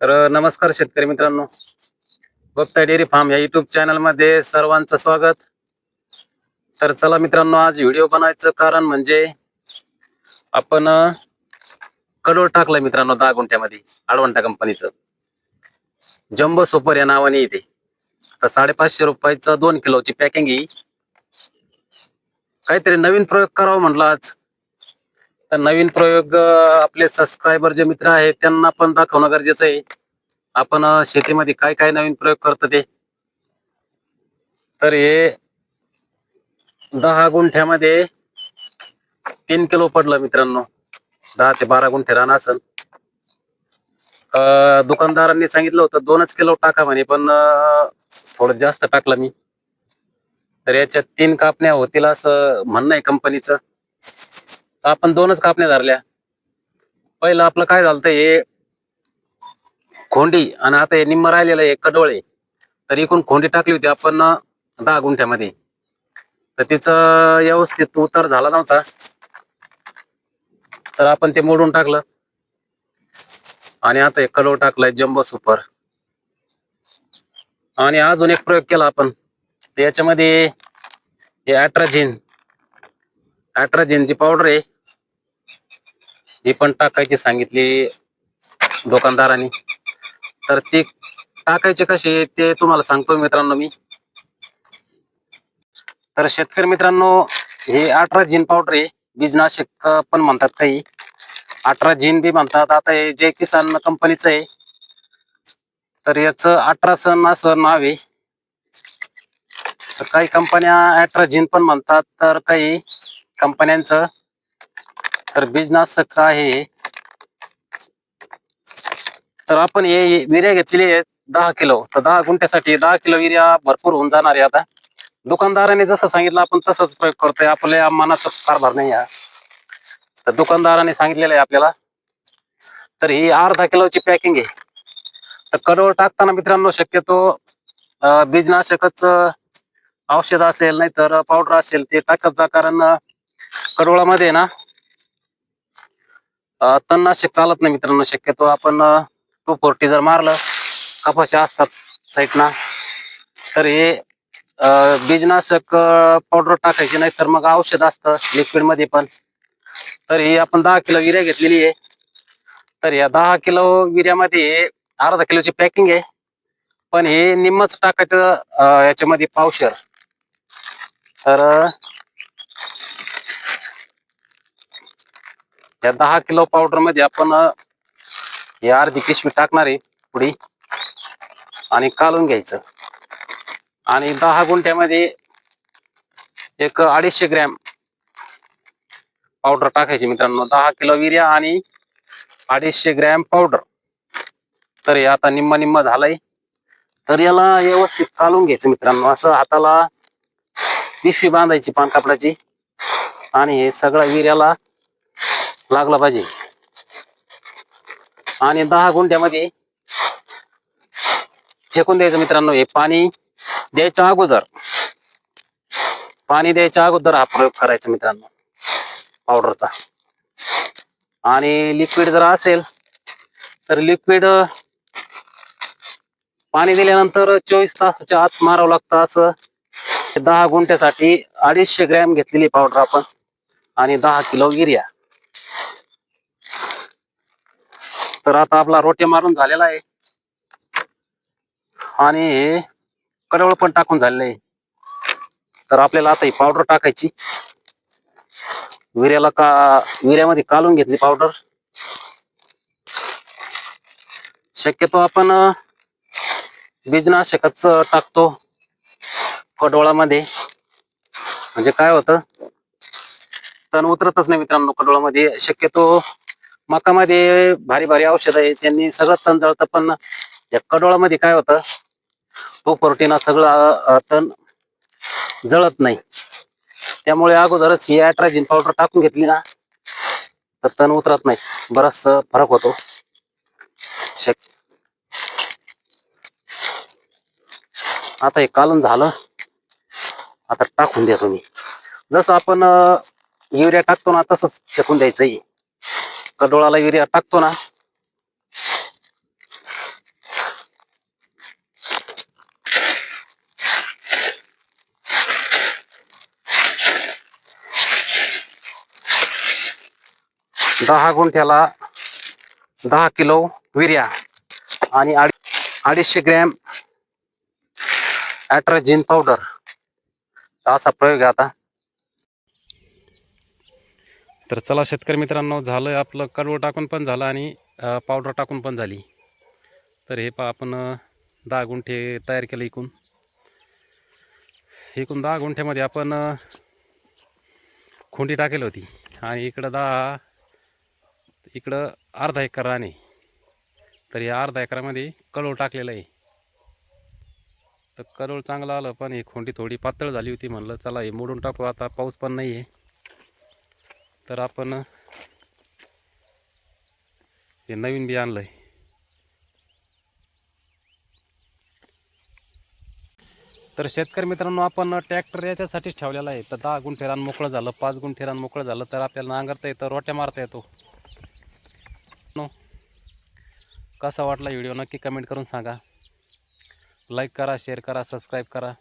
तर नमस्कार शेतकरी मित्रांनो. बघताय डेअरी फार्म या युट्यूब चॅनलमध्ये सर्वांचं स्वागत. तर चला मित्रांनो आज व्हिडिओ बनायचं कारण म्हणजे आपण कडोळ टाकलं मित्रांनो दहा गुंठ्यामध्ये आडवंटा कंपनीचं. जम्बो सुपर या नावाने येते. तर साडेपाचशे रुपयाचं दोन किलोची पॅकिंग ही. काहीतरी नवीन प्रयोग करावा म्हटलं आज. तर नवीन प्रयोग आपले सबस्क्रायबर जे मित्र आहेत त्यांना पण दाखवणं गरजेचं आहे. आपण शेतीमध्ये काय काय नवीन प्रयोग करतो ते. तर हे दहा गुंठ्यामध्ये तीन किलो पडलं मित्रांनो. दहा ते बारा गुंठे रान असेल दुकानदारांनी सांगितलं होतं दोनच किलो टाका म्हणे पण थोडं जास्त टाकलं मी. तर याच्यात तीन कापण्या होतील असं म्हणणं आहे कंपनीचं तर आपण दोनच कापण्या धरल्या. पहिलं आपलं काय झालं हे खोंडी आणि आता हे निम्म राहिलेलं आहे कडोळे तर एकूण खोंडी टाकली होती आपण दहा गुंठ्यामध्ये. तर तिचं व्यवस्थित उतार झाला नव्हता. तर आपण ते मोडून टाकलं. आणि आता एक कडोळ टाकलाय जम्बो सुपर. आणि अजून एक प्रयोग केला आपण. याच्यामध्ये हे अॅट्राजिन अॅट्राझिनची पावडर आहे. ही पण टाकायची सांगितली दुकानदारांनी. तर ती टाकायचे कसे ते तुम्हाला सांगतो मित्रांनो मी. तर शेतकरी मित्रांनो हे अठरा जीन पावडर आहे. बीजनाशक पण म्हणतात काही. अठरा जीन बी म्हणतात. आता हे जय किसान कंपनीचं आहे. तर याचं अठरा सण असं नाव आहे. तर काही कंपन्या अठरा जीन पण म्हणतात. तर काही कंपन्यांचं. तर बीजनाशक आहे. तर आपण हे विर्या घेतलेली आहे दहा किलो. तर दहा गुंठ्यासाठी दहा किलो विर्या भरपूर होऊन जाणार आहे आता. दुकानदाराने जसं सांगितलं आपण तसंच प्रयोग करतोय. आपल्या मनाचा कारभार नाही आहे. तर दुकानदाराने सांगितलेलं आहे आपल्याला. तर ही अर्धा किलोची पॅकिंग आहे. तर कडवळ टाकताना मित्रांनो शक्यतो बीजनाशकच औषध असेल नाही तर पावडर असेल ते टाकत जा. कारण अं, ना तणनाशक चालत नाही मित्रांनो शक्यतो आपण टू फोर्टी जर मारलं कपाशा असतात साईडना तर हे बीजनाशक पावडर टाकायचे नाही तर मग औषध असतं लिक्विडमध्ये पण. तर ही आपण दहा किलो विर्या घेतलेली आहे. तर या दहा किलो विर्यामध्ये अर्धा किलोची पॅकिंग आहे. पण हे निम्मच टाकायचं याच्यामध्ये पावशर. तर या दहा किलो पावडरमध्ये आपण हे ही अर्धी पिशवी टाकणार आहे पुढी. आणि कालून घ्यायचं. आणि दहा गुंठ्यामध्ये एक अडीचशे ग्रॅम पावडर टाकायची मित्रांनो. दहा किलो विर्या आणि अडीचशे ग्रॅम पावडर तर हे आता निम्मा निम्मा झालाय. तर याला व्यवस्थित कालून घ्यायचं मित्रांनो. असं हाताला पिशवी बांधायची पानकापडाची आणि हे सगळ्या विर्याला लागला पाहिजे. आणि दहा गुंठ्यामध्ये फेकून द्यायचं मित्रांनो हे पाणी द्यायच्या अगोदर. पाणी द्यायच्या अगोदर हा प्रयोग करायचा मित्रांनो पावडरचा आणि लिक्विड जर असेल तर लिक्विड पाणी दिल्यानंतर चोवीस तासाच्या आत मारावं लागतं असं. दहा गुंठ्यासाठी अडीचशे ग्रॅम घेतलेली पावडर आपण. आणि दहा किलो युरिया. तर आता आपला रोटे मारून झालेला आहे. आणि कडवळ पण टाकून झालेलं आहे. तर आपल्याला आता ही पावडर टाकायची. विर्याला का विर्यामध्ये कालून घेतली पावडर शक्यतो आपण बीजनाशकच टाकतो कडोळामध्ये म्हणजे काय होतं? तण उतरतच नाही मित्रांनो कडोळामध्ये शक्यतो मकामध्ये भारी भारी औषध आहे त्यांनी सगळं तण जळतं पण या कडोळामध्ये काय होतं? तो प्रोटीन सगळं तण जळत नाही. त्यामुळे अगोदरच ही अॅट्राजिन पावडर टाकून घेतली ना तर तण उतरत नाही. बराच फरक होतो. शक्य आता हे कालून झालं. आता टाकून द्या तुम्ही. जसं आपण युरिया टाकतो ना तसंच फेकून द्यायचं कडोळाला युरिया टाकतो ना. दहा गुंठ्याला दहा किलो विर्या आणि अडीचशे ग्रॅम ॲट्रोजिन पावडर. असा प्रयोग आता. तर चला शेतकरी मित्रांनो झालं आपलं कडवं टाकून पण झालं आणि पावडर टाकून पण झाली. तर हे पा आपण दहा गुंठे तयार केलं इकून एकूण दहा गुंठ्यामध्ये आपण खुंडी टाकेल होती. आणि इकडं दहा इकडं अर्धा एकर राणे तर या अर्धा एकरामध्ये कळोळ टाकलेलं आहे. तर कळोळ चांगलं आलं पण ही खोंडी थोडी पातळ झाली होती म्हणलं चला हे मोडून टाकू आता पाऊस पण नाही आहे तर आपण हे नवीन बी आणलं आहे तर शेतकरी मित्रांनो आपण ट्रॅक्टर याच्यासाठीच ठेवलेला आहे. तर दहा गुंठेरान मोकळं झालं पाच गुंठेरान मोकळं झालं तर आपल्याला नांगरता येतं रोट्या मारता येतो. नो. कसा वाटला व्हिडिओ? नक्की कमेंट करून सांगा. लाईक करा शेअर करा सबस्क्राईब करा.